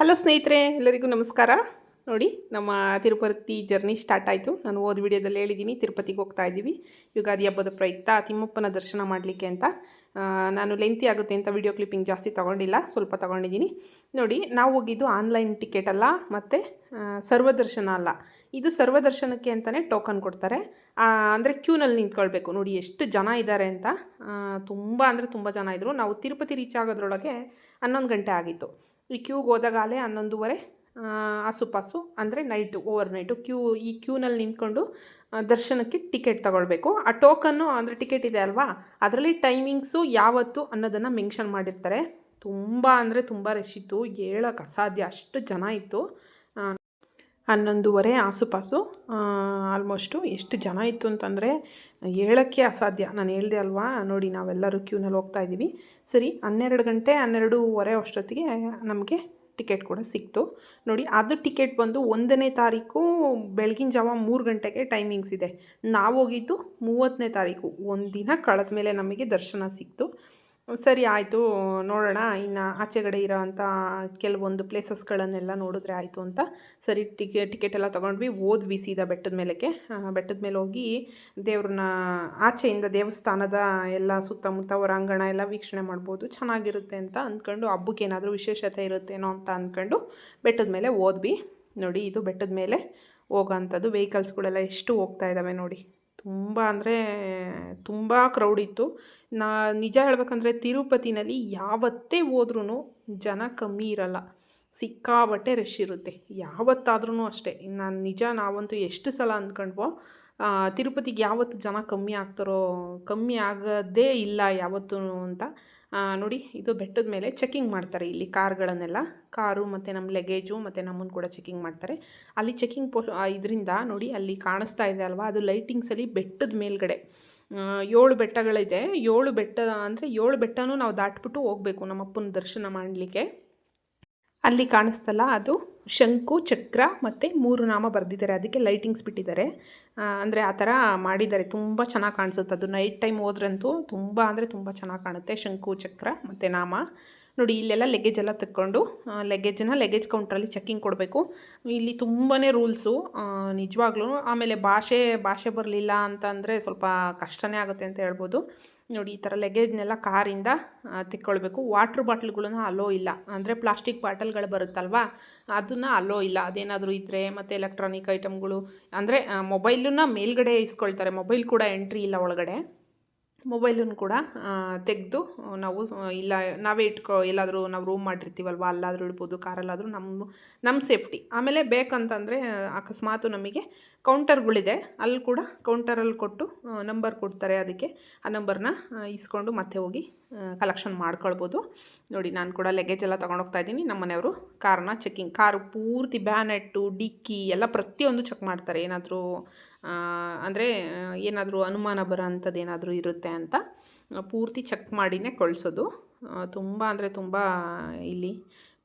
Hello ಸ್ನೇಹಿತರೆ, ಎಲ್ಲರಿಗೂ ನಮಸ್ಕಾರ. ನೋಡಿ, ನಮ್ಮ ತಿರುಪತಿ ಜರ್ನಿ ಸ್ಟಾರ್ಟ್ ಆಯಿತು. ನಾನು ಹೋದ ವಿಡಿಯೋದಲ್ಲಿ ಹೇಳಿದ್ದೀನಿ, ತಿರುಪತಿಗೆ ಹೋಗ್ತಾ ಇದ್ದೀವಿ. ಯುಗಾದಿ ಹಬ್ಬದ ಪ್ರಯುಕ್ತ ತಿಮ್ಮಪ್ಪನ ದರ್ಶನ ಮಾಡಲಿಕ್ಕೆ ಅಂತ. ನಾನು ಲೆಂತಿ ಆಗುತ್ತೆ ಅಂತ ವಿಡಿಯೋ ಕ್ಲಿಪ್ಪಿಂಗ್ ಜಾಸ್ತಿ ತೊಗೊಂಡಿಲ್ಲ, ಸ್ವಲ್ಪ ತೊಗೊಂಡಿದ್ದೀನಿ. ನೋಡಿ, ನಾವು ಹೋಗಿದ್ದು ಆನ್ಲೈನ್ ಟಿಕೆಟ್ ಅಲ್ಲ, ಮತ್ತು ಸರ್ವದರ್ಶನ ಅಲ್ಲ. ಇದು ಸರ್ವದರ್ಶನಕ್ಕೆ ಅಂತಲೇ ಟೋಕನ್ ಕೊಡ್ತಾರೆ. ಅಂದರೆ ಕ್ಯೂನಲ್ಲಿ ನಿಂತ್ಕೊಳ್ಬೇಕು. ನೋಡಿ, ಎಷ್ಟು ಜನ ಇದ್ದಾರೆ ಅಂತ. ತುಂಬ ಅಂದರೆ ತುಂಬ ಜನ ಇದ್ದರು ನಾವು ತಿರುಪತಿ ರೀಚ್ ಆಗೋದ್ರೊಳಗೆ ಹನ್ನೊಂದು ಗಂಟೆ ಆಗಿತ್ತು. ಈ ಕ್ಯೂಗೆ ಹೋದಾಗಲೇ ಹನ್ನೊಂದುವರೆ ಆಸುಪಾಸು ಅಂದರೆ ನೈಟು ಓವರ್ ನೈಟು ಕ್ಯೂ ಈ ಕ್ಯೂನಲ್ಲಿ ನಿಂತ್ಕೊಂಡು ದರ್ಶನಕ್ಕೆ ಟಿಕೆಟ್ ತಗೊಳ್ಬೇಕು. ಆ ಟೋಕನ್ನು ಅಂದರೆ ಟಿಕೆಟ್ ಇದೆ ಅಲ್ವಾ? ಅದರಲ್ಲಿ ಟೈಮಿಂಗ್ಸು ಯಾವತ್ತು ಅನ್ನೋದನ್ನು ಮೆನ್ಷನ್ ಮಾಡಿರ್ತಾರೆ. ತುಂಬ ಅಂದರೆ ತುಂಬ ರಶ್ ಇತ್ತು. ಹೇಳೋಕ್ಕೆ ಅಸಾಧ್ಯ. ಅಷ್ಟು ಜನ ಇತ್ತು. ಹನ್ನೊಂದುವರೆ ಆಸುಪಾಸು ಆಲ್ಮೋಸ್ಟು ಎಷ್ಟು ಜನ ಇತ್ತು ಅಂತಂದರೆ ಹೇಳೋಕ್ಕೆ ಅಸಾಧ್ಯ. ನಾನು ಹೇಳಿದೆ ಅಲ್ವಾ? ನೋಡಿ, ನಾವೆಲ್ಲರೂ ಕ್ಯೂನಲ್ಲಿ ಹೋಗ್ತಾ ಇದ್ದೀವಿ. ಸರಿ, ಹನ್ನೆರಡು ಗಂಟೆ, ಹನ್ನೆರಡೂವರೆ ಅಷ್ಟೊತ್ತಿಗೆ ನಮಗೆ ಟಿಕೆಟ್ ಕೂಡ ಸಿಕ್ತು. ನೋಡಿ, ಅದು ಟಿಕೆಟ್ ಬಂದು ಒಂದನೇ ತಾರೀಕು, ಬೆಳಗಿನ ಜಾವ ಮೂರು ಗಂಟೆಗೆ ಟೈಮಿಂಗ್ಸ್ ಇದೆ. ನಾವು ಹೋಗಿದ್ದು ಮೂವತ್ತನೇ ತಾರೀಕು. ಒಂದಿನ ಕಳೆದ ಮೇಲೆ ನಮಗೆ ದರ್ಶನ ಸಿಕ್ತು. ಸರಿ ಆಯಿತು, ನೋಡೋಣ. ಇನ್ನು ಆಚೆಗಡೆ ಇರೋವಂಥ ಕೆಲವೊಂದು ಪ್ಲೇಸಸ್ಗಳನ್ನೆಲ್ಲ ನೋಡಿದ್ರೆ ಆಯಿತು ಅಂತ. ಸರಿ, ಟಿಕೆ, ಟಿಕೆಟ್ ಎಲ್ಲ ತೊಗೊಂಡ್ವಿ. ಓದ್ವಿ ಸೀದಾ ಬೆಟ್ಟದ ಮೇಲಕ್ಕೆ. ಬೆಟ್ಟದ ಮೇಲೆ ಹೋಗಿ ದೇವ್ರನ್ನ ಆಚೆಯಿಂದ ದೇವಸ್ಥಾನದ ಎಲ್ಲ ಸುತ್ತಮುತ್ತ ಹೊರಾಂಗಣ ಎಲ್ಲ ವೀಕ್ಷಣೆ ಮಾಡ್ಬೋದು. ಚೆನ್ನಾಗಿರುತ್ತೆ ಅಂತ ಅಂದ್ಕೊಂಡು, ಹಬ್ಬಕ್ಕೆ ಏನಾದರೂ ವಿಶೇಷತೆ ಇರುತ್ತೇನೋ ಅಂತ ಅಂದ್ಕೊಂಡು ಬೆಟ್ಟದ ಮೇಲೆ ಓದ್ವಿ ನೋಡಿ, ಇದು ಬೆಟ್ಟದ ಮೇಲೆ ಹೋಗೋಂಥದ್ದು ವೆಹಿಕಲ್ಸ್ಗಳೆಲ್ಲ ಎಷ್ಟು ಹೋಗ್ತಾ ಇದ್ದಾವೆ ನೋಡಿ. ತುಂಬ ಅಂದರೆ ತುಂಬ ಕ್ರೌಡ್ ಇತ್ತು. ನಾ ನಿಜ ಹೇಳ್ಬೇಕಂದ್ರೆ ತಿರುಪತಿನಲ್ಲಿ ಯಾವತ್ತೇ ಹೋದ್ರೂ ಜನ ಕಮ್ಮಿ ಇರಲ್ಲ. ಸಿಕ್ಕಾಬಟ್ಟೆ ರಶ್ ಇರುತ್ತೆ. ಯಾವತ್ತಾದ್ರೂ ಅಷ್ಟೇ. ನಾನು ನಿಜ ನಾವಂತೂ ಎಷ್ಟು ಸಲ ಅಂದ್ಕೊಂಡ್ವೋ ತಿರುಪತಿಗೆ ಯಾವತ್ತು ಜನ ಕಮ್ಮಿ ಆಗ್ತಾರೋ, ಕಮ್ಮಿ ಆಗದೇ ಇಲ್ಲ ಯಾವತ್ತೂ ಅಂತ ನೋಡಿ, ಇದು ಬೆಟ್ಟದ ಮೇಲೆ ಚೆಕಿಂಗ್ ಮಾಡ್ತಾರೆ ಇಲ್ಲಿ ಕಾರ್ಗಳನ್ನೆಲ್ಲ. ಕಾರು ಮತ್ತು ನಮ್ಮ ಲಗೇಜು ಮತ್ತು ನಮ್ಮನ್ನು ಕೂಡ ಚೆಕಿಂಗ್ ಮಾಡ್ತಾರೆ. ಅಲ್ಲಿ ಚೆಕಿಂಗ್ ಪೋ ಇದರಿಂದ ನೋಡಿ, ಅಲ್ಲಿ ಕಾಣಿಸ್ತಾ ಇದೆ ಅಲ್ವಾ? ಅದು ಲೈಟಿಂಗ್ಸಲ್ಲಿ ಬೆಟ್ಟದ ಮೇಲ್ಗಡೆ. ಏಳು ಬೆಟ್ಟಗಳಿದೆ. ಏಳು ಬೆಟ್ಟ ಅಂದರೆ ಏಳು ಬೆಟ್ಟನೂ ನಾವು ದಾಟ್ಬಿಟ್ಟು ಹೋಗಬೇಕು ನಮ್ಮಪ್ಪನ ದರ್ಶನ ಮಾಡಲಿಕ್ಕೆ. ಅಲ್ಲಿ ಕಾಣಿಸ್ತಲ್ಲ, ಅದು ಶಂಕು, ಚಕ್ರ ಮತ್ತು ಮೂರು ನಾಮ ಬರೆದಿದ್ದಾರೆ. ಅದಕ್ಕೆ ಲೈಟಿಂಗ್ಸ್ ಬಿಟ್ಟಿದ್ದಾರೆ. ಅಂದರೆ ಆ ಥರ ಮಾಡಿದ್ದಾರೆ. ತುಂಬ ಚೆನ್ನಾಗಿ ಕಾಣಿಸುತ್ತೆ. ಅದು ನೈಟ್ ಟೈಮ್ ಹೋದ್ರಂತೂ ತುಂಬ ಅಂದರೆ ತುಂಬ ಚೆನ್ನಾಗಿ ಕಾಣುತ್ತೆ. ಶಂಕು, ಚಕ್ರ ಮತ್ತು ನಾಮ. ನೋಡಿ, ಇಲ್ಲೆಲ್ಲ ಲಗೇಜ್ ಎಲ್ಲ ತಕ್ಕೊಂಡು ಲಗೇಜನ್ನ ಲಗೇಜ್ ಕೌಂಟ್ರಲ್ಲಿ ಚೆಕ್ಕಿಂಗ್ ಕೊಡಬೇಕು. ಇಲ್ಲಿ ತುಂಬಾ ರೂಲ್ಸು ನಿಜವಾಗ್ಲೂ. ಆಮೇಲೆ ಭಾಷೆ ಭಾಷೆ ಬರಲಿಲ್ಲ ಅಂತಂದರೆ ಸ್ವಲ್ಪ ಕಷ್ಟನೇ ಆಗುತ್ತೆ ಅಂತ ಹೇಳ್ಬೋದು. ನೋಡಿ, ಈ ಥರ ಲಗೇಜ್ನೆಲ್ಲ ಕಾರಿಂದ ತಿಕ್ಕೊಳ್ಬೇಕು. ವಾಟ್ರ್ ಬಾಟ್ಲ್ಗಳನ್ನ ಅಲೋ ಇಲ್ಲ. ಅಂದರೆ ಪ್ಲಾಸ್ಟಿಕ್ ಬಾಟಲ್ಗಳು ಬರುತ್ತಲ್ವಾ? ಅದನ್ನು ಅಲೋ ಇಲ್ಲ. ಅದೇನಾದರೂ ಇದ್ದರೆ ಮತ್ತು ಎಲೆಕ್ಟ್ರಾನಿಕ್ ಐಟಮ್ಗಳು ಅಂದರೆ ಮೊಬೈಲನ್ನ ಮೇಲ್ಗಡೆ ಇಸ್ಕೊಳ್ತಾರೆ. ಮೊಬೈಲ್ ಕೂಡ ಎಂಟ್ರಿ ಇಲ್ಲ ಒಳಗಡೆ. ಮೊಬೈಲನ್ನು ಕೂಡ ತೆಗೆದು ನಾವು ಇಲ್ಲ, ನಾವೇ ಇಟ್ಕೊ, ಎಲ್ಲಾದರೂ ನಾವು ರೂಮ್ ಮಾಡಿರ್ತೀವಲ್ವ, ಅಲ್ಲಾದರೂ ಇಡ್ಬೋದು, ಕಾರಲ್ಲಾದರೂ ನಮ್ಮ ನಮ್ಮ ಸೇಫ್ಟಿ ಆಮೇಲೆ ಬೇಕಂತಂದರೆ, ಅಕಸ್ಮಾತು ನಮಗೆ ಕೌಂಟರ್ಗಳಿದೆ ಅಲ್ಲಿ ಕೂಡ ಕೌಂಟರಲ್ಲಿ ಕೊಟ್ಟು ನಂಬರ್ ಕೊಡ್ತಾರೆ ಅದಕ್ಕೆ. ಆ ನಂಬರ್ನ ಇಸ್ಕೊಂಡು ಮತ್ತೆ ಹೋಗಿ ಕಲೆಕ್ಷನ್ ಮಾಡ್ಕೊಳ್ಬೋದು. ನೋಡಿ, ನಾನು ಕೂಡ ಲಗೇಜ್ ಎಲ್ಲ ತೊಗೊಂಡೋಗ್ತಾ ಇದ್ದೀನಿ. ನಮ್ಮ ಮನೆಯವರು ಕಾರ್ನ ಚೆಕಿಂಗ್ ಕಾರು ಪೂರ್ತಿ ಬ್ಯಾನೆಟ್ಟು ಡಿಕ್ಕಿ ಎಲ್ಲ ಪ್ರತಿಯೊಂದು ಚೆಕ್ ಮಾಡ್ತಾರೆ. ಏನಾದರೂ ಅಂದರೆ ಏನಾದರೂ ಅನುಮಾನ ಬರೋ ಅಂಥದ್ದು ಏನಾದರೂ ಇರುತ್ತೆ ಅಂತ ಪೂರ್ತಿ ಚೆಕ್ ಮಾಡಿನೇ ಕಳಿಸೋದು. ತುಂಬ ಅಂದರೆ ತುಂಬ ಇಲ್ಲಿ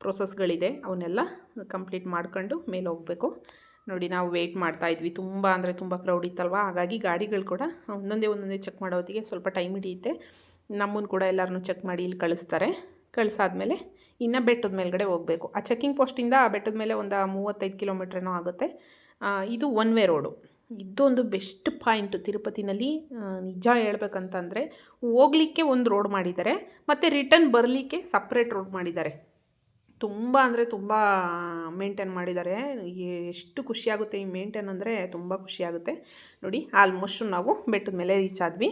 ಪ್ರೊಸೆಸ್ಗಳಿದೆ ಅವನ್ನೆಲ್ಲ ಕಂಪ್ಲೀಟ್ ಮಾಡ್ಕೊಂಡು ಮೇಲೆ ಹೋಗಬೇಕು. ನೋಡಿ ನಾವು ವೆಯ್ಟ್ ಮಾಡ್ತಾ ಇದ್ವಿ. ತುಂಬ ಅಂದರೆ ತುಂಬ ಕ್ರೌಡ್ ಇತ್ತಲ್ವ? ಹಾಗಾಗಿ ಗಾಡಿಗಳು ಕೂಡ ಒಂದೊಂದೇ ಒಂದೊಂದೇ ಚೆಕ್ ಮಾಡೋ ಹೊತ್ತಿಗೆ ಸ್ವಲ್ಪ ಟೈಮ್ ಹಿಡಿಯುತ್ತೆ. ನಮ್ಮನ್ನು ಕೂಡ ಎಲ್ಲರನ್ನೂ ಚೆಕ್ ಮಾಡಿ ಇಲ್ಲಿ ಕಳಿಸ್ತಾರೆ. ಕಳಿಸಾದ್ಮೇಲೆ ಇನ್ನು ಬೆಟ್ಟದ ಮೇಲ್ಗಡೆ ಹೋಗಬೇಕು. ಆ ಚೆಕಿಂಗ್ ಪೋಸ್ಟಿಂದ ಆ ಬೆಟ್ಟದ ಮೇಲೆ ಒಂದು ಮೂವತ್ತೈದು ಕಿಲೋಮೀಟ್ರೇನೋ ಆಗುತ್ತೆ. ಇದು ಒನ್ ವೇ ರೋಡು ಇದೊಂದು ಬೆಸ್ಟ್ ಪಾಯಿಂಟು ತಿರುಪತಿನಲ್ಲಿ ನಿಜ ಹೇಳ್ಬೇಕಂತಂದರೆ ಹೋಗ್ಲಿಕ್ಕೆ ಒಂದು ರೋಡ್ ಮಾಡಿದ್ದಾರೆ, ಮತ್ತು ರಿಟರ್ನ್ ಬರಲಿಕ್ಕೆ ಸಪ್ರೇಟ್ ರೋಡ್ ಮಾಡಿದ್ದಾರೆ. ತುಂಬ ಅಂದರೆ ತುಂಬ ಮೇಂಟೈನ್ ಮಾಡಿದ್ದಾರೆ. ಎಷ್ಟು ಖುಷಿಯಾಗುತ್ತೆ ಈ ಮೇಂಟೈನ್ ಅಂದರೆ ತುಂಬ ಖುಷಿಯಾಗುತ್ತೆ ನೋಡಿ ಆಲ್ಮೋಸ್ಟು ನಾವು ಬೆಟ್ಟದ ಮೇಲೆ ರೀಚ್ ಆದ್ವಿ.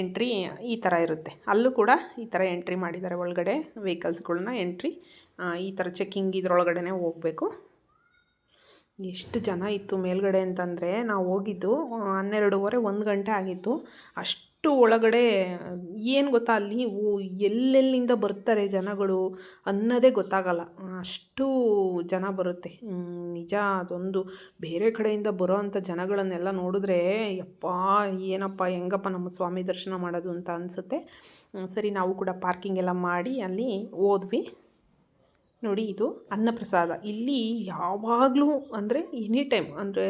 ಎಂಟ್ರಿ ಈ ಥರ ಇರುತ್ತೆ. ಅಲ್ಲೂ ಕೂಡ ಈ ಥರ ಎಂಟ್ರಿ ಮಾಡಿದ್ದಾರೆ ಒಳಗಡೆ ವೆಹಿಕಲ್ಸ್ಗಳನ್ನ ಎಂಟ್ರಿ ಈ ಥರ ಚೆಕ್ಕಿಂಗ್ ಇದ್ರೊಳಗಡೆ ಹೋಗಬೇಕು. ಎಷ್ಟು ಜನ ಇತ್ತು ಮೇಲ್ಗಡೆ ಅಂತಂದರೆ ನಾವು ಹೋಗಿದ್ದು, ಹನ್ನೆರಡೂವರೆ, ಒಂದು ಗಂಟೆ ಆಗಿತ್ತು. ಅಷ್ಟು ಒಳಗಡೆ, ಏನು ಗೊತ್ತಾ? ಅಲ್ಲಿ ಎಲ್ಲೆಲ್ಲಿಂದ ಬರ್ತಾರೆ ಜನಗಳು ಅನ್ನೋದೇ ಗೊತ್ತಾಗಲ್ಲ. ಅಷ್ಟು ಜನ ಬರುತ್ತೆ. ನಿಜ ಅದೊಂದು ಬೇರೆ ಕಡೆಯಿಂದ ಬರೋ ಅಂಥ ಜನಗಳನ್ನೆಲ್ಲ ನೋಡಿದ್ರೆ, ಯಪ್ಪ, ಏನಪ್ಪ, ಹೆಂಗಪ್ಪ ನಮ್ಮ ಸ್ವಾಮಿ ದರ್ಶನ ಮಾಡೋದು ಅಂತ ಅನಿಸುತ್ತೆ. ಸರಿ, ನಾವು ಕೂಡ ಪಾರ್ಕಿಂಗ್ ಎಲ್ಲ ಮಾಡಿ ಅಲ್ಲಿ ಹೋದ್ವಿ. ನೋಡಿ ಇದು ಅನ್ನಪ್ರಸಾದ. ಇಲ್ಲಿ ಯಾವಾಗಲೂ ಅಂದರೆ ಎನಿ ಟೈಮ್ ಅಂದರೆ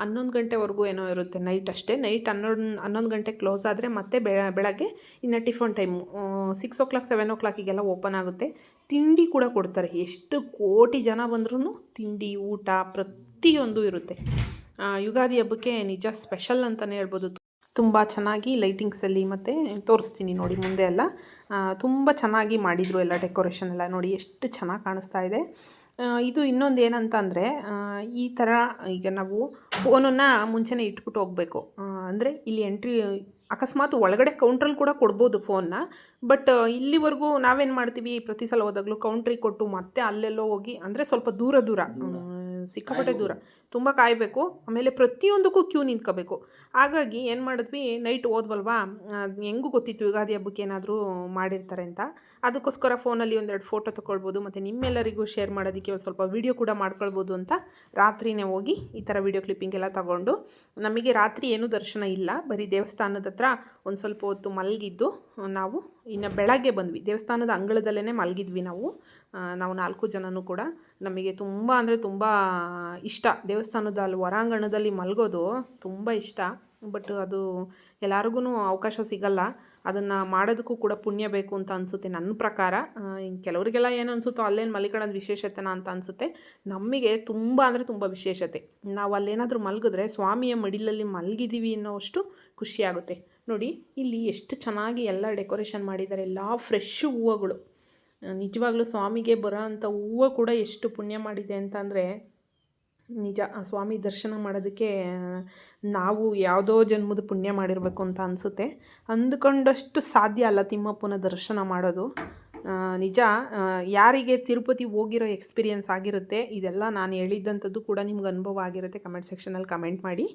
ಹನ್ನೊಂದು ಗಂಟೆವರೆಗೂ ಏನೋ ಇರುತ್ತೆ ನೈಟ್ ಅಷ್ಟೇ. ನೈಟ್ ಹನ್ನೊಂದು ಹನ್ನೊಂದು ಗಂಟೆ ಕ್ಲೋಸ್ ಆದರೆ ಮತ್ತೆ ಬೆಳಗ್ಗೆ ಇನ್ನು tiffin time six o'clock seven ಓ ಕ್ಲಾಕಿಗೆಲ್ಲ ಓಪನ್ ಆಗುತ್ತೆ. ತಿಂಡಿ ಕೂಡ ಕೊಡ್ತಾರೆ. ಎಷ್ಟು ಕೋಟಿ ಜನ ಬಂದ್ರೂ ತಿಂಡಿ, ಊಟ ಪ್ರತಿಯೊಂದು ಇರುತ್ತೆ. ಯುಗಾದಿ ಹಬ್ಬಕ್ಕೆ ನಿಜ ಸ್ಪೆಷಲ್ ಅಂತಲೇ ಹೇಳ್ಬೋದು. ತುಂಬ ಚೆನ್ನಾಗಿ ಲೈಟಿಂಗ್ಸಲ್ಲಿ ಮತ್ತು ತೋರಿಸ್ತೀನಿ ನೋಡಿ ಮುಂದೆ ಎಲ್ಲ. ತುಂಬ ಚೆನ್ನಾಗಿ ಮಾಡಿದರು ಎಲ್ಲ ಡೆಕೋರೇಷನ್ ಎಲ್ಲ ನೋಡಿ ಎಷ್ಟು ಚೆನ್ನಾಗಿ ಕಾಣಿಸ್ತಾ ಇದೆ. ಇದು ಇನ್ನೊಂದು ಏನಂತ ಅಂದರೆ ಈ ಥರ ಈಗ ನಾವು ಫೋನನ್ನು ಮುಂಚೆನೇ ಇಟ್ಬಿಟ್ಟು ಹೋಗಬೇಕು. ಅಂದರೆ ಇಲ್ಲಿ ಎಂಟ್ರಿ ಅಕಸ್ಮಾತ್ ಒಳಗಡೆ ಕೌಂಟ್ರಲ್ಲಿ ಕೂಡ ಕೊಡ್ಬೋದು ಫೋನ್ನ ಬಟ್ ಇಲ್ಲಿವರೆಗೂ ನಾವೇನು ಮಾಡ್ತೀವಿ? ಪ್ರತಿ ಸಲ ಹೋದಾಗಲೂ ಕೌಂಟ್ರಿಗೆ ಕೊಟ್ಟು ಮತ್ತೆ ಅಲ್ಲೆಲ್ಲೋ ಹೋಗಿ ಅಂದರೆ ಸ್ವಲ್ಪ ದೂರ ದೂರ ಸಿಕ್ಕಾಪಟ್ಟೆ ದೂರ. ತುಂಬ ಕಾಯಬೇಕು ಆಮೇಲೆ ಪ್ರತಿಯೊಂದಕ್ಕೂ ಕ್ಯೂ ನಿಂತ್ಕೋಬೇಕು. ಹಾಗಾಗಿ ಏನು ಮಾಡಿದ್ವಿ ನೈಟ್ ಓದ್ವಲ್ವಾ? ಹೆಂಗೂ ಗೊತ್ತಿತ್ತು ಯುಗಾದಿ ಹಬ್ಬಕ್ಕೆ ಏನಾದರೂ ಮಾಡಿರ್ತಾರೆ ಅಂತ. ಅದಕ್ಕೋಸ್ಕರ ಫೋನಲ್ಲಿ ಒಂದೆರಡು ಫೋಟೋ ತೊಗೊಳ್ಬೋದು ಮತ್ತು ನಿಮ್ಮೆಲ್ಲರಿಗೂ ಶೇರ್ ಮಾಡೋದಕ್ಕೆ ಒಂದು ಸ್ವಲ್ಪ ವೀಡಿಯೋ ಕೂಡ ಮಾಡ್ಕೊಳ್ಬೋದು ಅಂತ ರಾತ್ರಿನೇ ಹೋಗಿ ಈ ಥರ ವೀಡಿಯೋ ಕ್ಲಿಪ್ಪಿಂಗ್ ಎಲ್ಲ ತಗೊಂಡು. ನಮಗೆ ರಾತ್ರಿ ಏನೂ ದರ್ಶನ ಇಲ್ಲ ಬರೀ ದೇವಸ್ಥಾನದ ಹತ್ರ ಒಂದು ಸ್ವಲ್ಪ ಹೊತ್ತು ಮಲಗಿದ್ದು ನಾವು ಇನ್ನು ಬೆಳಗ್ಗೆ ಬಂದ್ವಿ. ದೇವಸ್ಥಾನದ ಅಂಗಳದಲ್ಲೇ ಮಲಗಿದ್ವಿ ನಾವು. ನಾವು ನಾಲ್ಕು ಜನನೂ ಕೂಡ. ನಮಗೆ ತುಂಬ ಅಂದರೆ ತುಂಬ ಇಷ್ಟ. ದೇವಸ್ಥಾನದ ಅಲ್ಲಿ ಹೊರಾಂಗಣದಲ್ಲಿ ಮಲಗೋದು ತುಂಬ ಇಷ್ಟ. ಬಟ್ ಅದು ಎಲ್ಲರಿಗೂ ಅವಕಾಶ ಸಿಗಲ್ಲ. ಅದನ್ನು ಮಾಡೋದಕ್ಕೂ ಕೂಡ ಪುಣ್ಯ ಬೇಕು ಅಂತ ಅನಿಸುತ್ತೆ ನನ್ನ ಪ್ರಕಾರ. ಕೆಲವರಿಗೆಲ್ಲ ಏನು ಅನಿಸುತ್ತೋ ಅಲ್ಲೇನು ಮಲಿಕಣದ ವಿಶೇಷತೆನ ಅಂತ ಅನಿಸುತ್ತೆ. ನಮಗೆ ತುಂಬ ಅಂದರೆ ತುಂಬ ವಿಶೇಷತೆ. ನಾವು ಅಲ್ಲೇನಾದರೂ ಮಲಗಿದ್ರೆ ಸ್ವಾಮಿಯ ಮಡಿಲಲ್ಲಿ ಮಲಗಿದ್ದೀವಿ ಅನ್ನೋಷ್ಟು ಖುಷಿಯಾಗುತ್ತೆ ನೋಡಿ, ಇಲ್ಲಿ ಎಷ್ಟು ಚೆನ್ನಾಗಿ ಎಲ್ಲ ಡೆಕೋರೇಷನ್ ಮಾಡಿದ್ದಾರೆ. ಎಲ್ಲ ಫ್ರೆಶ್ ಹೂವುಗಳು. ನಿಜವಾಗ್ಲೂ ಸ್ವಾಮಿಗೆ ಬರೋ ಅಂಥ ಹೂವು ಕೂಡ ಎಷ್ಟು ಪುಣ್ಯ ಮಾಡಿದೆ ಅಂತಂದರೆ, ನಿಜ ಸ್ವಾಮಿ ದರ್ಶನ ಮಾಡೋದಕ್ಕೆ ನಾವು ಯಾವುದೋ ಜನ್ಮದ ಪುಣ್ಯ ಮಾಡಿರಬೇಕು ಅಂತ ಅನಿಸುತ್ತೆ. ಅಂದ್ಕೊಂಡಷ್ಟು ಸಾಧ್ಯ ಅಲ್ಲ ತಿಮ್ಮಪ್ಪನ ದರ್ಶನ ಮಾಡೋದು. ನಿಜ ಯಾರಿಗೆ ತಿರುಪತಿ ಹೋಗಿರೋ ಎಕ್ಸ್ಪೀರಿಯೆನ್ಸ್ ಆಗಿರುತ್ತೆ, ಇದೆಲ್ಲ ನಾನು ಹೇಳಿದ್ದಂಥದ್ದು ಕೂಡ ನಿಮ್ಗೆ ಅನುಭವ ಆಗಿರುತ್ತೆ. ಕಮೆಂಟ್ ಸೆಕ್ಷನಲ್ಲಿ ಕಮೆಂಟ್ ಮಾಡಿ.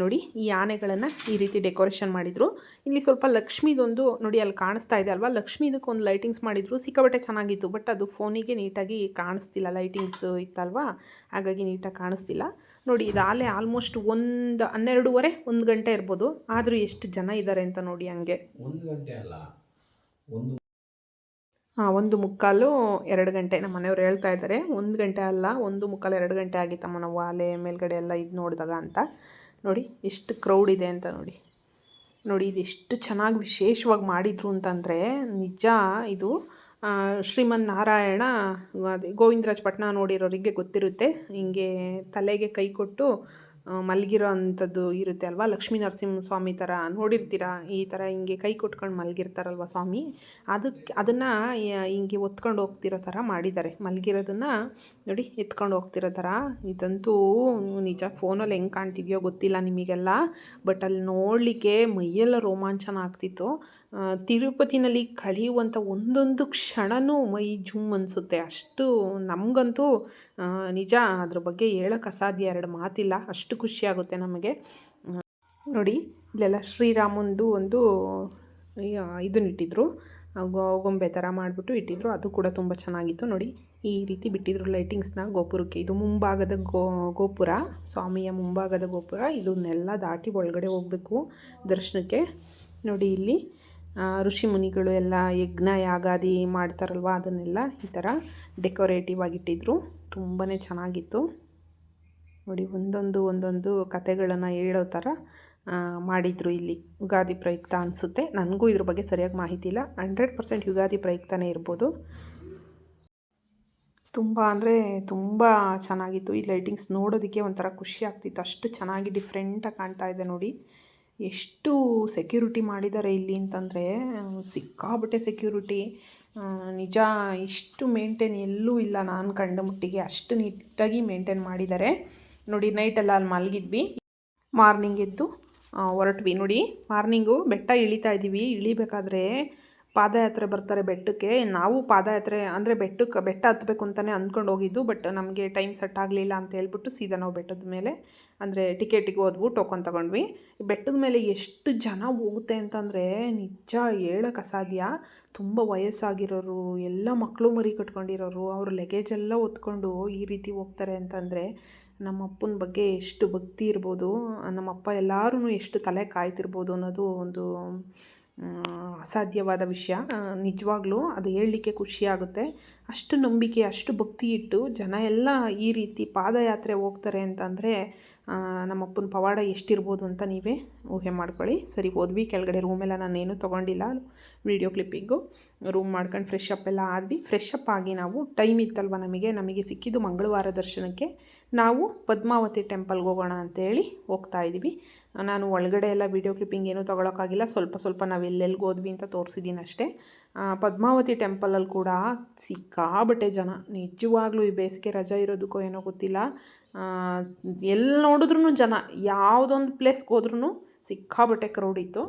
ನೋಡಿ, ಈ ಆನೆಗಳನ್ನು ಈ ರೀತಿ ಡೆಕೋರೇಷನ್ ಮಾಡಿದರು. ಇಲ್ಲಿ ಸ್ವಲ್ಪ ಲಕ್ಷ್ಮೀದೊಂದು, ನೋಡಿ ಅಲ್ಲಿ ಕಾಣಿಸ್ತಾ ಇದೆ ಅಲ್ವಾ? ಲಕ್ಷ್ಮೀದಕ್ಕೆ ಒಂದು ಲೈಟಿಂಗ್ಸ್ ಮಾಡಿದರು. ಸಿಕ್ಕಬಟ್ಟೆ ಚೆನ್ನಾಗಿತ್ತು ಬಟ್ ಅದು ಫೋನಿಗೆ ನೀಟಾಗಿ ಕಾಣಿಸ್ತಿಲ್ಲ. ಲೈಟಿಂಗ್ಸ್ ಇತ್ತಲ್ವಾ? ಹಾಗಾಗಿ ನೀಟಾಗಿ ಕಾಣಿಸ್ತಿಲ್ಲ. ನೋಡಿ, ಇದು ಆಲೆ ಆಲ್ಮೋಸ್ಟ್ ಒಂದು ಹನ್ನೆರಡೂವರೆ, ಒಂದು ಗಂಟೆ ಇರ್ಬೋದು. ಆದರೂ ಎಷ್ಟು ಜನ ಇದ್ದಾರೆ ಅಂತ ನೋಡಿ ಹಂಗೆ. ಒಂದು ಗಂಟೆ ಅಲ್ಲ, ಒಂದು ಒಂದು ಮುಕ್ಕಾಲು ಎರಡು ಗಂಟೆ ನಮ್ಮ ಮನೆಯವ್ರು ಹೇಳ್ತಾ ಇದ್ದಾರೆ. ಒಂದು ಗಂಟೆ ಅಲ್ಲ, ಒಂದು ಮುಕ್ಕಾಲು ಎರಡು ಗಂಟೆ ಆಗಿತ್ತಮ್ಮ ನಾವು ಅಲೆ ಮೇಲ್ಗಡೆ ಎಲ್ಲ ಇದು ನೋಡಿದಾಗ ಅಂತ. ನೋಡಿ, ಎಷ್ಟು ಕ್ರೌಡ್ ಇದೆ ಅಂತ ನೋಡಿ. ನೋಡಿ, ಇದು ಎಷ್ಟು ಚೆನ್ನಾಗಿ ವಿಶೇಷವಾಗಿ ಮಾಡಿದ್ರು ಅಂತಂದರೆ, ನಿಜ ಇದು ಶ್ರೀಮನ್ ನಾರಾಯಣ ಗೋವಿಂದರಾಜ್ ಪಟ್ನ ನೋಡಿರೋರಿಗೆ ಗೊತ್ತಿರುತ್ತೆ. ಹಿಂಗೆ ತಲೆಗೆ ಕೈ ಕೊಟ್ಟು ಮಲಗಿರೋ ಅಂಥದ್ದು ಇರುತ್ತೆ ಅಲ್ವಾ? ಲಕ್ಷ್ಮೀ ನರಸಿಂಹ ಸ್ವಾಮಿ ಥರ ನೋಡಿರ್ತೀರ? ಈ ಥರ ಹಿಂಗೆ ಕೈ ಕೊಟ್ಕೊಂಡು ಮಲಗಿರ್ತಾರಲ್ವ ಸ್ವಾಮಿ? ಅದಕ್ಕೆ ಅದನ್ನು ಹಿಂಗೆ ಒತ್ಕೊಂಡು ಹೋಗ್ತಿರೋ ಥರ ಮಾಡಿದ್ದಾರೆ. ಮಲಗಿರೋದನ್ನು ನೋಡಿ, ಎತ್ಕೊಂಡು ಹೋಗ್ತಿರೋ ಥರ. ಇದಂತೂ ನಿಜ ಫೋನಲ್ಲಿ ಹೆಂಗೆ ಕಾಣ್ತಿದೆಯೋ ಗೊತ್ತಿಲ್ಲ ನಿಮಗೆಲ್ಲ. ಬಟ್ ಅಲ್ಲಿ ನೋಡಲಿಕ್ಕೆ ಮೈಯೆಲ್ಲ ರೋಮಾಂಚನ ಆಗ್ತಿತ್ತು. ತಿರುಪತಿನಲ್ಲಿ ಕಳೆಯುವಂಥ ಒಂದೊಂದು ಕ್ಷಣನೂ ಮೈ ಜುಮ್ ಅನಿಸುತ್ತೆ. ಅಷ್ಟು ನಮಗಂತೂ ನಿಜ ಅದ್ರ ಬಗ್ಗೆ ಹೇಳೋಕ್ಕೆ ಅಸಾಧ್ಯ ಎರಡು ಮಾತಿಲ್ಲ. ಅಷ್ಟು ಖುಷಿಯಾಗುತ್ತೆ ನಮಗೆ. ನೋಡಿ ಇಲ್ಲೆಲ್ಲ ಶ್ರೀರಾಮಂದು ಒಂದು ಇದನ್ನ ಇಟ್ಟಿದ್ರು. ಆ, ಗೊ- ಗೊಂಬೆ ಥರ ಮಾಡಿಬಿಟ್ಟು ಇಟ್ಟಿದ್ರು. ಅದು ಕೂಡ ತುಂಬ ಚೆನ್ನಾಗಿತ್ತು. ನೋಡಿ ಈ ರೀತಿ ಬಿಟ್ಟಿದ್ರು ಲೈಟಿಂಗ್ಸ್ನ ಗೋಪುರಕ್ಕೆ. ಇದು ಮುಂಭಾಗದ ಗೋ ಗೋಪುರ. ಸ್ವಾಮಿಯ ಮುಂಭಾಗದ ಗೋಪುರ. ಇದನ್ನೆಲ್ಲ ದಾಟಿ ಒಳಗಡೆ ಹೋಗಬೇಕು ದರ್ಶನಕ್ಕೆ. ನೋಡಿ ಇಲ್ಲಿ ಋಷಿ ಮುನಿಗಳು ಎಲ್ಲ ಯಜ್ಞ, ಯಾಗಾದಿ ಮಾಡ್ತಾರಲ್ವ ಅದನ್ನೆಲ್ಲ ಈ ಥರ ಡೆಕೋರೇಟಿವ್ ಆಗಿಟ್ಟಿದ್ರು. ತುಂಬಾ ಚೆನ್ನಾಗಿತ್ತು. ನೋಡಿ, ಒಂದೊಂದು ಒಂದೊಂದು ಕತೆಗಳನ್ನು ಹೇಳೋ ಥರ ಮಾಡಿದರು ಇಲ್ಲಿ. ಯುಗಾದಿ ಪ್ರಯುಕ್ತ ಅನಿಸುತ್ತೆ. ನನಗೂ ಇದ್ರ ಬಗ್ಗೆ ಸರಿಯಾಗಿ ಮಾಹಿತಿ ಇಲ್ಲ. ಹಂಡ್ರೆಡ್ ಪರ್ಸೆಂಟ್ ಯುಗಾದಿ ಪ್ರಯುಕ್ತನೇ ಇರ್ಬೋದು. ತುಂಬ ಅಂದರೆ ತುಂಬ ಚೆನ್ನಾಗಿತ್ತು. ಈ ಲೈಟಿಂಗ್ಸ್ ನೋಡೋದಕ್ಕೆ ಒಂಥರ ಖುಷಿ ಆಗ್ತಿತ್ತು. ಅಷ್ಟು ಚೆನ್ನಾಗಿ ಡಿಫ್ರೆಂಟಾಗಿ ಕಾಣ್ತಾ ಇದೆ ನೋಡಿ. ಎಷ್ಟು ಸೆಕ್ಯೂರಿಟಿ ಮಾಡಿದ್ದಾರೆ ಇಲ್ಲಿ ಅಂತಂದರೆ ಸಿಕ್ಕಾಬಟ್ಟೆ ಸೆಕ್ಯೂರಿಟಿ ನಿಜ ಇಷ್ಟು ಮೇಂಟೈನ್ ಎಲ್ಲೂ ಇಲ್ಲ ನಾನು ಕಂಡ ಮುಟ್ಟಿಗೆ. ಅಷ್ಟು ನೀಟಾಗಿ ಮೇಂಟೈನ್ ಮಾಡಿದ್ದಾರೆ. ನೋಡಿ ನೈಟೆಲ್ಲ ಅಲ್ಲಿ ಮಲಗಿದ್ವಿ. ಮಾರ್ನಿಂಗ್ ಎದ್ದು ಹೊರಟ್ವಿ. ನೋಡಿ ಮಾರ್ನಿಂಗು ಬೆಟ್ಟ ಇಳಿತಾ ಇದ್ದೀವಿ ಇಳಿಬೇಕಾದ್ರೆ ಪಾದಯಾತ್ರೆ ಬರ್ತಾರೆ ಬೆಟ್ಟಕ್ಕೆ. ನಾವು ಪಾದಯಾತ್ರೆ ಅಂದರೆ ಬೆಟ್ಟಕ್ಕೆ ಬೆಟ್ಟ ಹತ್ತಬೇಕು ಅಂತಲೇ ಅಂದ್ಕೊಂಡು ಹೋಗಿದ್ದು, ಬಟ್ ನಮಗೆ ಟೈಮ್ ಸೆಟ್ ಆಗಲಿಲ್ಲ ಅಂತ ಹೇಳ್ಬಿಟ್ಟು ಸೀದಾ ನಾವು ಬೆಟ್ಟದ ಮೇಲೆ, ಅಂದರೆ ಟಿಕೆಟಿಗೆ ಹೋದ್ವು ಟೋಕನ್ ತೊಗೊಂಡ್ವಿ. ಬೆಟ್ಟದ ಮೇಲೆ ಎಷ್ಟು ಜನ ಹೋಗುತ್ತೆ ಅಂತಂದರೆ ನಿಜ ಹೇಳೋಕೆ ಅಸಾಧ್ಯ. ತುಂಬ ವಯಸ್ಸಾಗಿರೋರು, ಎಲ್ಲ ಮಕ್ಕಳು ಮರಿ ಕಟ್ಕೊಂಡಿರೋರು, ಅವ್ರ ಲಗೇಜ್ ಎಲ್ಲ ಹೊತ್ಕೊಂಡು ಈ ರೀತಿ ಹೋಗ್ತಾರೆ ಅಂತಂದರೆ ನಮ್ಮ ಅಪ್ಪನ ಬಗ್ಗೆ ಎಷ್ಟು ಭಕ್ತಿ ಇರ್ಬೋದು, ನಮ್ಮಪ್ಪ ಎಲ್ಲರೂ ಎಷ್ಟು ತಲೆ ಕಾಯ್ತಿರ್ಬೋದು ಅನ್ನೋದು ಒಂದು ಅಸಾಧ್ಯವಾದ ವಿಷಯ. ನಿಜವಾಗ್ಲೂ ಅದು ಹೇಳಲಿಕ್ಕೆ ಖುಷಿಯಾಗುತ್ತೆ ಅಷ್ಟು ನಂಬಿಕೆ, ಅಷ್ಟು ಭಕ್ತಿ ಇಟ್ಟು ಜನ ಎಲ್ಲ ಈ ರೀತಿ ಪಾದಯಾತ್ರೆ ಹೋಗ್ತಾರೆ ಅಂತಂದರೆ ನಮ್ಮಪ್ಪನ ಪವಾಡ ಎಷ್ಟಿರ್ಬೋದು ಅಂತ ನೀವೇ ಊಹೆ ಮಾಡ್ಕೊಳ್ಳಿ. ಸರಿ, ಹೋದ್ವಿ. ಕೆಳಗಡೆ ರೂಮೆಲ್ಲ ನಾನೇನು ತೊಗೊಂಡಿಲ್ಲ. ವೀಡಿಯೋ ಕ್ಲಿಪ್ಪಿಂಗು ರೂಮ್ ಮಾಡ್ಕೊಂಡು ಫ್ರೆಶ್ ಅಪ್ ಎಲ್ಲ ಆದ್ವಿ. ಫ್ರೆಶ್ ಅಪ್ ಆಗಿ ನಾವು ಟೈಮ್ ಇತ್ತಲ್ವ ನಮಗೆ? ನಮಗೆ ಸಿಕ್ಕಿದ್ದು ಮಂಗಳವಾರ ದರ್ಶನಕ್ಕೆ. ನಾವು ಪದ್ಮಾವತಿ ಟೆಂಪಲ್ಗೆ ಹೋಗೋಣ ಅಂತೇಳಿ ಹೋಗ್ತಾ ಇದ್ದೀವಿ. ನಾನು ಒಳಗಡೆ ಎಲ್ಲ ವೀಡಿಯೋ ಕ್ಲಿಪ್ಪಿಂಗ್ ಏನೂ ತೊಗೊಳಕ್ಕಾಗಿಲ್ಲ. ಸ್ವಲ್ಪ ಸ್ವಲ್ಪ ನಾವು ಎಲ್ಲೆಲ್ಲಿಗೆ ಹೋದ್ವಿ ಅಂತ ತೋರಿಸಿದ್ದೀನಿ ಅಷ್ಟೇ. ಪದ್ಮಾವತಿ ಟೆಂಪಲಲ್ಲಿ ಕೂಡ ಸಿಕ್ಕಾಬಟ್ಟೆ ಜನ. ನಿಜವಾಗ್ಲೂ ಈ ಬೇಸಿಗೆ ರಜೆ ಇರೋದಕ್ಕೋ ಏನೋ ಗೊತ್ತಿಲ್ಲ. ಎಲ್ಲಿ ನೋಡಿದ್ರೂ ಜನ. ಯಾವುದೊಂದು ಪ್ಲೇಸ್ಗೆ ಹೋದ್ರೂ ಸಿಕ್ಕಾಬಟ್ಟೆ ಕ್ರೌಡ್ ಇತ್ತು.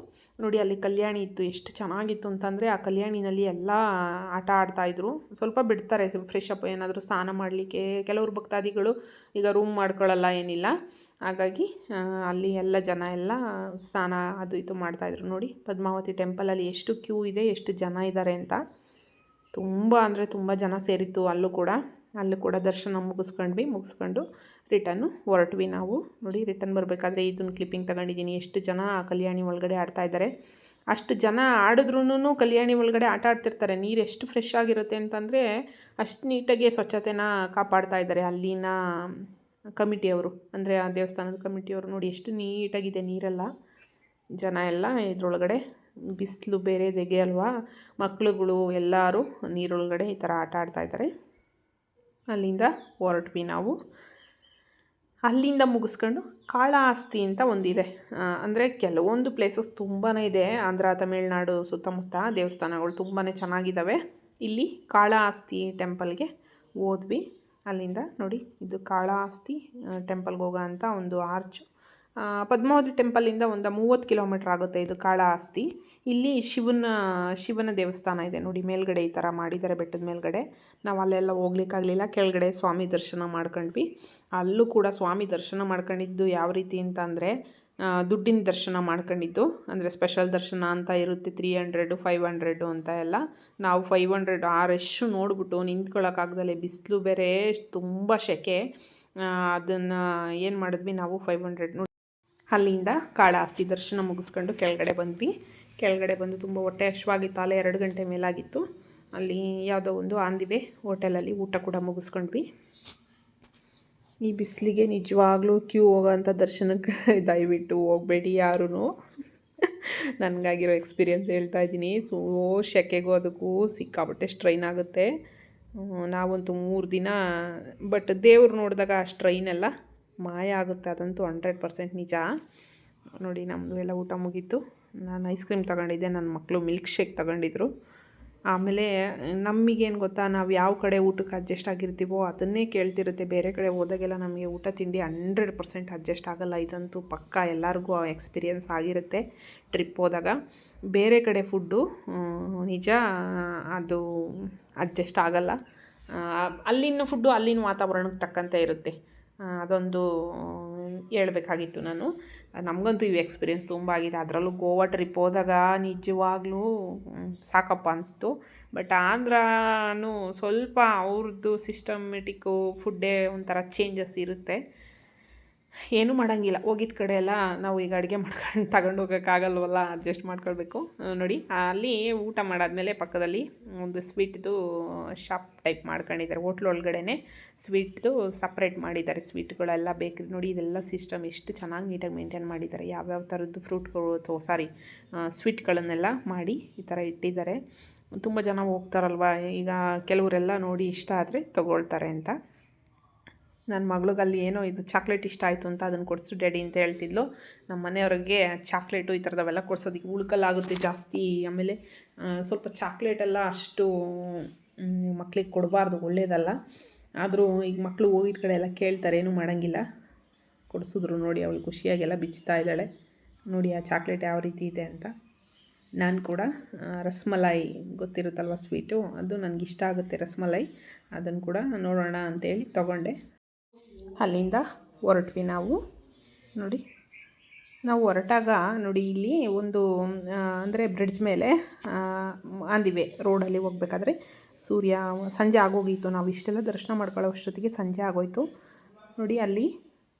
ನೋಡಿ ಅಲ್ಲಿ ಕಲ್ಯಾಣಿ ಇತ್ತು, ಎಷ್ಟು ಚೆನ್ನಾಗಿತ್ತು ಅಂತಂದರೆ ಆ ಕಲ್ಯಾಣಿನಲ್ಲಿ ಎಲ್ಲ ಆಟ ಆಡ್ತಾಯಿದ್ರು ಸ್ವಲ್ಪ ಬಿಡ್ತಾರೆ ಫ್ರೆಶ್ ಅಪ್ ಏನಾದರೂ ಸ್ನಾನ ಮಾಡಲಿಕ್ಕೆ. ಕೆಲವರು ಭಕ್ತಾದಿಗಳು ಈಗ ರೂಮ್ ಮಾಡ್ಕೊಳ್ಳಲ್ಲ ಏನಿಲ್ಲ. ಹಾಗಾಗಿ ಅಲ್ಲಿ ಎಲ್ಲ ಜನ ಎಲ್ಲ ಸ್ನಾನ ಅದು ಇದು ಮಾಡ್ತಾಯಿದ್ರು ನೋಡಿ ಪದ್ಮಾವತಿ ಟೆಂಪಲಲ್ಲಿ ಎಷ್ಟು ಕ್ಯೂ ಇದೆ, ಎಷ್ಟು ಜನ ಇದ್ದಾರೆ ಅಂತ. ತುಂಬ ಅಂದರೆ ತುಂಬ ಜನ ಸೇರಿತ್ತು ಅಲ್ಲೂ ಕೂಡ. ಅಲ್ಲೂ ಕೂಡ ದರ್ಶನ ಮುಗಿಸ್ಕೊಂಡ್ವಿ, ಮುಗಿಸ್ಕೊಂಡು ರಿಟರ್ನು ಹೊರಟ್ವಿ ನಾವು. ನೋಡಿ ರಿಟರ್ನ್ ಬರಬೇಕಾದ್ರೆ ಇದನ್ನು ಕ್ಲಿಪ್ಪಿಂಗ್ ತಗೊಂಡಿದ್ದೀನಿ. ಎಷ್ಟು ಜನ ಕಲ್ಯಾಣಿ ಒಳಗಡೆ ಆಡ್ತಾ ಇದ್ದಾರೆ. ಅಷ್ಟು ಜನ ಆಡಿದ್ರೂ ಕಲ್ಯಾಣಿ ಒಳಗಡೆ ಆಟ ಆಡ್ತಿರ್ತಾರೆ. ನೀರು ಎಷ್ಟು ಫ್ರೆಶ್ ಆಗಿರುತ್ತೆ ಅಂತಂದರೆ ಅಷ್ಟು ನೀಟಾಗಿ ಸ್ವಚ್ಛತೆನ ಕಾಪಾಡ್ತಾ ಇದ್ದಾರೆ. ಅಲ್ಲಿನ ಕಮಿಟಿಯವರು, ಅಂದರೆ ಆ ದೇವಸ್ಥಾನದ ಕಮಿಟಿಯವರು ನೋಡಿ, ಎಷ್ಟು ನೀಟಾಗಿದೆ ನೀರೆಲ್ಲ. ಜನ ಎಲ್ಲ ಇದರೊಳಗಡೆ ಬಿಸಿಲು ಬೇರೆ ದೆಗೆ ಅಲ್ವಾ? ಮಕ್ಳುಗಳು, ಎಲ್ಲರೂ ನೀರೊಳಗಡೆ ಈ ಥರ ಆಟ ಆಡ್ತಾ ಇದ್ದಾರೆ. ಅಲ್ಲಿಂದ ಹೊರಟ್ವಿ ನಾವು. ಅಲ್ಲಿಂದ ಮುಗಿಸ್ಕೊಂಡು ಕಾಳಹಸ್ತಿ ಅಂತ ಒಂದಿದೆ. ಅಂದರೆ ಕೆಲವೊಂದು ಪ್ಲೇಸಸ್ ತುಂಬಾ ಇದೆ. ಆಂಧ್ರ, ತಮಿಳ್ನಾಡು ಸುತ್ತಮುತ್ತ ದೇವಸ್ಥಾನಗಳು ತುಂಬಾ ಚೆನ್ನಾಗಿದ್ದಾವೆ ಇಲ್ಲಿ ಕಾಳಹಸ್ತಿ ಟೆಂಪಲ್ಗೆ ಹೋದ್ವಿ. ಅಲ್ಲಿಂದ ನೋಡಿ, ಇದು ಕಾಳಹಸ್ತಿ ಟೆಂಪಲ್ಗೆ ಹೋಗೋ ಅಂತ ಒಂದು ಆರ್ಚು ಪದ್ಮಾವತಿ ಟೆಂಪಲಿಂದ ಒಂದು ಮೂವತ್ತು ಕಿಲೋಮೀಟ್ರ್ ಆಗುತ್ತೆ ಇದು ಕಾಳಹಸ್ತಿ ಇಲ್ಲಿ ಶಿವನ ಶಿವನ ದೇವಸ್ಥಾನ ಇದೆ ನೋಡಿ, ಮೇಲ್ಗಡೆ ಈ ಥರ ಮಾಡಿದ್ದಾರೆ ಬೆಟ್ಟದ ಮೇಲ್ಗಡೆ. ನಾವು ಅಲ್ಲೆಲ್ಲ ಹೋಗ್ಲಿಕ್ಕಾಗಲಿಲ್ಲ ಕೆಳಗಡೆ ಸ್ವಾಮಿ ದರ್ಶನ ಮಾಡ್ಕೊಂಡ್ವಿ. ಅಲ್ಲೂ ಕೂಡ ಸ್ವಾಮಿ ದರ್ಶನ ಮಾಡ್ಕೊಂಡಿದ್ದು ಯಾವ ರೀತಿ ಅಂತ ಅಂದರೆ ದುಡ್ಡಿನ ದರ್ಶನ ಮಾಡ್ಕೊಂಡಿದ್ದು. ಅಂದರೆ ಸ್ಪೆಷಲ್ ದರ್ಶನ ಅಂತ ಇರುತ್ತೆ ತ್ರೀ ಹಂಡ್ರೆಡು ಫೈವ್ ಹಂಡ್ರೆಡು ಅಂತ ಎಲ್ಲ. ನಾವು ಫೈವ್ ಹಂಡ್ರೆಡ್ ಆ ರಶ್ಶು ನೋಡಿಬಿಟ್ಟು ನಿಂತ್ಕೊಳ್ಳೋಕ್ಕಾಗ್ದಲೆ ಬಿಸಿಲು ಬೇರೆ, ತುಂಬ ಸೆಕೆ ಅದನ್ನು ಏನು ಮಾಡಿದ್ವಿ ನಾವು ಫೈವ್ ಹಂಡ್ರೆಡ್ ನೋಡಿ. ಅಲ್ಲಿಂದ ಕಾಳಾಸ್ತಿ ದರ್ಶನ ಮುಗಿಸ್ಕೊಂಡು ಕೆಳಗಡೆ ಬಂದ್ವಿ. ಕೆಳಗಡೆ ಬಂದು ತುಂಬ ಹೊಟ್ಟೆ ಹಶ್ವಾಗಿತ್ತು ಅಲ್ಲೇ ಎರಡು ಗಂಟೆ ಮೇಲಾಗಿತ್ತು. ಅಲ್ಲಿ ಯಾವುದೋ ಒಂದು ಆಂದಿವೆ ಹೋಟೆಲಲ್ಲಿ ಊಟ ಕೂಡ ಮುಗಿಸ್ಕೊಂಡ್ವಿ. ಈ ಬಿಸಿಲಿಗೆ ನಿಜವಾಗ್ಲೂ ಕ್ಯೂ ಹೋಗೋಂಥ ದರ್ಶನಕ್ಕೆ ದಯವಿಟ್ಟು ಹೋಗಬೇಡಿ ಯಾರೂ ನನಗಾಗಿರೋ ಎಕ್ಸ್ಪೀರಿಯನ್ಸ್ ಹೇಳ್ತಾ ಇದ್ದೀನಿ. ಸೋ ಸೆಕೆಗೂ ಅದಕ್ಕೂ ಸಿಕ್ಕಾಬಟ್ಟೆ ಸ್ಟ್ರೈನ್ ಆಗುತ್ತೆ. ನಾವಂತೂ ಮೂರು ದಿನ, ಬಟ್ ದೇವ್ರು ನೋಡಿದಾಗ ಆ ಸ್ಟ್ರೈನ್ ಎಲ್ಲ ಮಾಯ ಆಗುತ್ತೆ ಅದಂತೂ ಹಂಡ್ರೆಡ್ ಪರ್ಸೆಂಟ್ ನಿಜ. ನೋಡಿ ನಮ್ಮದು ಎಲ್ಲ ಊಟ ಮುಗೀತು. ನಾನು ಐಸ್ ಕ್ರೀಮ್ ತಗೊಂಡಿದ್ದೆ, ನನ್ನ ಮಕ್ಕಳು ಮಿಲ್ಕ್ ಶೇಕ್ ತಗೊಂಡಿದ್ರು. ಆಮೇಲೆ ನಮಗೇನು ಗೊತ್ತಾ, ನಾವು ಯಾವ ಕಡೆ ಊಟಕ್ಕೆ ಅಡ್ಜಸ್ಟ್ ಆಗಿರ್ತೀವೋ ಅದನ್ನೇ ಕೇಳ್ತಿರುತ್ತೆ. ಬೇರೆ ಕಡೆ ಹೋದಾಗೆಲ್ಲ ನಮಗೆ ಊಟ ತಿಂಡಿ ಹಂಡ್ರೆಡ್ ಪರ್ಸೆಂಟ್ ಅಡ್ಜಸ್ಟ್ ಆಗಲ್ಲ. ಇದಂತೂ ಪಕ್ಕ ಎಲ್ಲರಿಗೂ ಎಕ್ಸ್ಪೀರಿಯನ್ಸ್ ಆಗಿರುತ್ತೆ ಟ್ರಿಪ್ ಹೋದಾಗ. ಬೇರೆ ಕಡೆ ಫುಡ್ಡು ನಿಜ, ಅದು ಅಡ್ಜಸ್ಟ್ ಆಗಲ್ಲ. ಅಲ್ಲಿನ ಫುಡ್ಡು ಅಲ್ಲಿನ ವಾತಾವರಣಕ್ಕೆ ತಕ್ಕಂತೆ ಇರುತ್ತೆ. ಅದೊಂದು ಹೇಳ್ಬೇಕಾಗಿತ್ತು ನಾನು. ನಮಗಂತೂ ಇವು ಎಕ್ಸ್ಪೀರಿಯೆನ್ಸ್ ತುಂಬ ಆಗಿದೆ. ಅದರಲ್ಲೂ ಗೋವಾ ಟ್ರಿಪ್ ಹೋದಾಗ ನಿಜವಾಗ್ಲೂ ಸಾಕಪ್ಪ ಅನಿಸ್ತು. ಬಟ್ ಆಂಧ್ರನೂ ಸ್ವಲ್ಪ ಅವ್ರದ್ದು ಸಿಸ್ಟಮೆಟಿಕ್ಕು ಫುಡ್ಡೇ ಒಂಥರ ಚೇಂಜಸ್ ಇರುತ್ತೆ. ಏನೂ ಮಾಡೋಂಗಿಲ್ಲ. ಹೋಗಿದ್ದ ಕಡೆ ಎಲ್ಲ ನಾವು ಈಗ ಅಡುಗೆ ಮಾಡ್ಕೊಂಡು ತಗೊಂಡು ಹೋಗೋಕ್ಕಾಗಲ್ವಲ್ಲ ಅಡ್ಜಸ್ಟ್ ಮಾಡ್ಕೊಳ್ಬೇಕು. ನೋಡಿ, ಅಲ್ಲಿ ಊಟ ಮಾಡಾದ್ಮೇಲೆ ಪಕ್ಕದಲ್ಲಿ ಒಂದು ಸ್ವೀಟ್ದು ಶಾಪ್ ಟೈಪ್ ಮಾಡ್ಕೊಂಡಿದ್ದಾರೆ. ಹೋಟ್ಲ್ ಒಳಗಡೆನೆ ಸ್ವೀಟ್ದು ಸಪ್ರೇಟ್ ಮಾಡಿದ್ದಾರೆ. ಸ್ವೀಟ್ಗಳೆಲ್ಲ ಬೇಕ್ರಿ. ನೋಡಿ, ಇದೆಲ್ಲ ಸಿಸ್ಟಮ್ ಎಷ್ಟು ಚೆನ್ನಾಗಿ ನೀಟಾಗಿ ಮೇಂಟೈನ್ ಮಾಡಿದ್ದಾರೆ. ಯಾವ್ಯಾವ ಥರದ್ದು ಫ್ರೂಟ್ಗಳು ಅಥವಾ ಸಾರಿ ಸ್ವೀಟ್ಗಳನ್ನೆಲ್ಲ ಮಾಡಿ ಈ ಥರ ಇಟ್ಟಿದ್ದಾರೆ. ತುಂಬ ಜನ ಹೋಗ್ತಾರಲ್ವ? ಈಗ ಕೆಲವರೆಲ್ಲ ನೋಡಿ ಇಷ್ಟ ಆದರೆ ತೊಗೊಳ್ತಾರೆ ಅಂತ. ನನ್ನ ಮಗಳಿಗೆ ಅಲ್ಲಿ ಏನೋ ಇದು ಚಾಕ್ಲೇಟ್ ಇಷ್ಟ ಆಯಿತು ಅಂತ ಅದನ್ನು ಕೊಡಿಸು ಡ್ಯಾಡಿ ಅಂತ ಹೇಳ್ತಿದ್ಲು. ನಮ್ಮ ಮನೆಯವ್ರಿಗೆ ಚಾಕ್ಲೇಟು ಈ ಥರದವೆಲ್ಲ ಕೊಡ್ಸೋದಕ್ಕೆ ಉಳ್ಕಲ್ಲಾಗುತ್ತೆ ಜಾಸ್ತಿ. ಆಮೇಲೆ ಸ್ವಲ್ಪ ಚಾಕ್ಲೇಟೆಲ್ಲ ಅಷ್ಟು ಮಕ್ಳಿಗೆ ಕೊಡಬಾರ್ದು, ಒಳ್ಳೇದಲ್ಲ. ಆದರೂ ಈಗ ಮಕ್ಕಳು ಹೋಗಿದ ಕಡೆ ಎಲ್ಲ ಕೇಳ್ತಾರೆ, ಏನೂ ಮಾಡೋಂಗಿಲ್ಲ. ಕೊಡಿಸಿದ್ರು ನೋಡಿ, ಅವಳು ಖುಷಿಯಾಗೆಲ್ಲ ಬಿಚ್ತಾ ಇದ್ದಾಳೆ. ನೋಡಿ, ಆ ಚಾಕ್ಲೇಟ್ ಯಾವ ರೀತಿ ಇದೆ ಅಂತ. ನಾನು ಕೂಡ ರಸ್ಮಲಾಯಿ, ಗೊತ್ತಿರುತ್ತಲ್ವ ಸ್ವೀಟು? ಅದು ನನಗಿಷ್ಟ ಆಗುತ್ತೆ ರಸ್ಮಲಾಯಿ. ಅದನ್ನು ಕೂಡ ನೋಡೋಣ ಅಂತೇಳಿ ತಗೊಂಡೆ. ಅಲ್ಲಿಂದ ಹೊರಟ್ವಿ ನಾವು. ನೋಡಿ, ನಾವು ಹೊರಟಾಗ ನೋಡಿ ಇಲ್ಲಿ ಒಂದು ಅಂದರೆ ಬ್ರಿಡ್ಜ್ ಮೇಲೆ ಅಂದಿವೆ ರೋಡಲ್ಲಿ ಹೋಗ್ಬೇಕಾದ್ರೆ. ಸೂರ್ಯ, ಸಂಜೆ ಆಗೋಗಿತ್ತು ನಾವು. ಇಷ್ಟೆಲ್ಲ ದರ್ಶನ ಮಾಡ್ಕೊಳ್ಳೋ ಅಷ್ಟೊತ್ತಿಗೆ ಸಂಜೆ ಆಗೋಯ್ತು. ನೋಡಿ ಅಲ್ಲಿ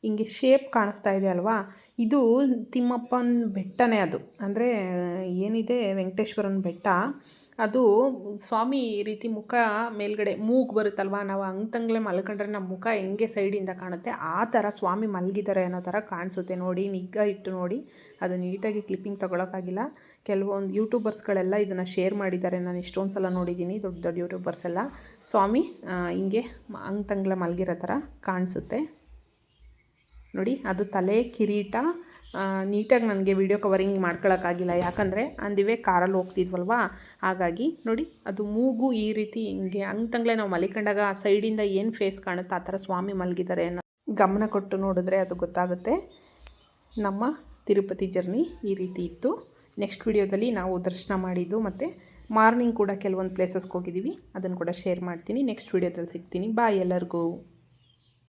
ಹಿಂಗೆ ಶೇಪ್ ಕಾಣಿಸ್ತಾ ಇದೆ ಅಲ್ವಾ? ಇದು ತಿಮ್ಮಪ್ಪನ ಬೆಟ್ಟನೇ ಅದು. ಅಂದರೆ, ಏನಿದೆ ವೆಂಕಟೇಶ್ವರನ ಬೆಟ್ಟ. ಅದು ಸ್ವಾಮಿ ಈ ರೀತಿ ಮುಖ ಮೇಲ್ಗಡೆ ಮೂಗು ಬರುತ್ತಲ್ವ? ನಾವು ಅಂಗ್ತಂಗ್ಲೆ ಮಲ್ಕೊಂಡ್ರೆ ನಮ್ಮ ಮುಖ ಹೆಂಗೆ ಸೈಡಿಂದ ಕಾಣುತ್ತೆ? ಆ ಥರ ಸ್ವಾಮಿ ಮಲಗಿದ್ದಾರೆ ಅನ್ನೋ ಥರ ಕಾಣಿಸುತ್ತೆ ನೋಡಿ, ನಿಗ್ಗ ಇಟ್ಟು ನೋಡಿ. ಅದು ನೀಟಾಗಿ ಕ್ಲಿಪ್ಪಿಂಗ್ ತೊಗೊಳಕ್ಕಾಗಿಲ್ಲ. ಕೆಲವೊಂದು ಯೂಟ್ಯೂಬರ್ಸ್ಗಳೆಲ್ಲ ಇದನ್ನು ಶೇರ್ ಮಾಡಿದ್ದಾರೆ. ನಾನು ಇಷ್ಟೊಂದು ಸಲ ನೋಡಿದ್ದೀನಿ, ದೊಡ್ಡ ದೊಡ್ಡ ಯೂಟ್ಯೂಬರ್ಸ್ ಎಲ್ಲ. ಸ್ವಾಮಿ ಹಿಂಗೆ ಅಂಗ್ತಂಗ್ಲೆ ಮಲಗಿರೋ ಥರ ಕಾಣಿಸುತ್ತೆ. ನೋಡಿ, ಅದು ತಲೆ ಕಿರೀಟ ನೀಟಾಗಿ ನನಗೆ ವಿಡಿಯೋ ಕವರಿಂಗ್ ಮಾಡ್ಕೊಳಕ್ಕಾಗಿಲ್ಲ. ಯಾಕಂದರೆ ಅಂದಿವೆ ಕಾರಲ್ಲಿ ಹೋಗ್ತಿದ್ವಲ್ವಾ? ಹಾಗಾಗಿ ನೋಡಿ, ಅದು ಮೂಗು ಈ ರೀತಿ ಹಿಂಗೆ ಅಂಗ್ತಂಗ್ಲೆ ನಾವು ಮಲಿಕೊಂಡಾಗ ಆ ಸೈಡಿಂದ ಏನು ಫೇಸ್ ಕಾಣುತ್ತೆ, ಆ ಥರ ಸ್ವಾಮಿ ಮಲಗಿದ್ದಾರೆ ಅನ್ನೋ ಗಮನ ಕೊಟ್ಟು ನೋಡಿದ್ರೆ ಅದು ಗೊತ್ತಾಗುತ್ತೆ. ನಮ್ಮ ತಿರುಪತಿ ಜರ್ನಿ ಈ ರೀತಿ ಇತ್ತು. ನೆಕ್ಸ್ಟ್ ವಿಡಿಯೋದಲ್ಲಿ ನಾವು ದರ್ಶನ ಮಾಡಿದ್ದು ಮತ್ತು ಮಾರ್ನಿಂಗ್ ಕೂಡ ಕೆಲವೊಂದು ಪ್ಲೇಸಸ್ಗೆ ಹೋಗಿದ್ದೀವಿ ಅದನ್ನು ಕೂಡ ಶೇರ್ ಮಾಡ್ತೀನಿ. ನೆಕ್ಸ್ಟ್ ವಿಡಿಯೋದಲ್ಲಿ ಸಿಗ್ತೀನಿ. ಬಾಯ್ ಎಲ್ಲರಿಗೂ.